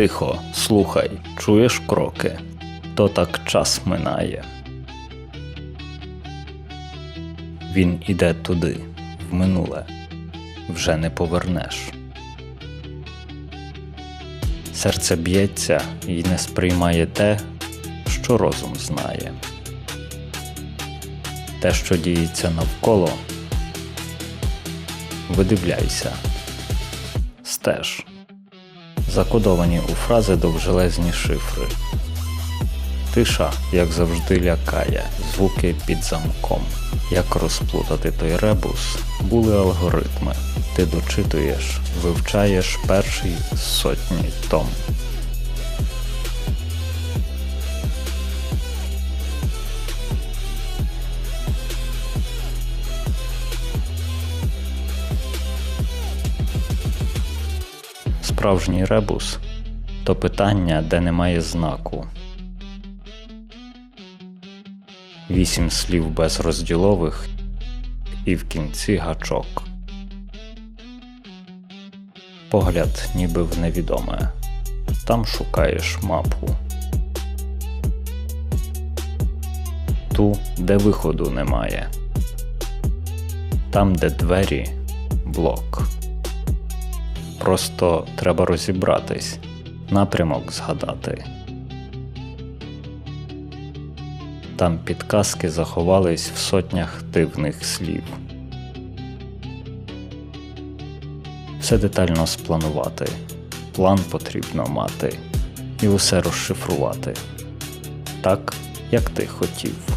Тихо, слухай, чуєш кроки, то так час минає. Він іде туди, в минуле, вже не повернеш. Серце б'ється і не сприймає те, що розум знає. Те, що діється навколо, видивляйся, стеж. Закодовані у фрази довжелезні шифри. Тиша, як завжди, лякає, звуки під замком. Як розплутати той ребус, були алгоритми. Ти дочитуєш, вивчаєш перший сотні том. Справжній ребус то питання, де немає знаку. Вісім слів без розділових і в кінці гачок. Погляд ніби в невідоме. Там шукаєш мапу. Ту, де виходу немає. Там, де двері блок. Просто треба розібратись, напрямок згадати. Там підказки заховались в сотнях дивних слів. Все детально спланувати, план потрібно мати і усе розшифрувати так, як ти хотів.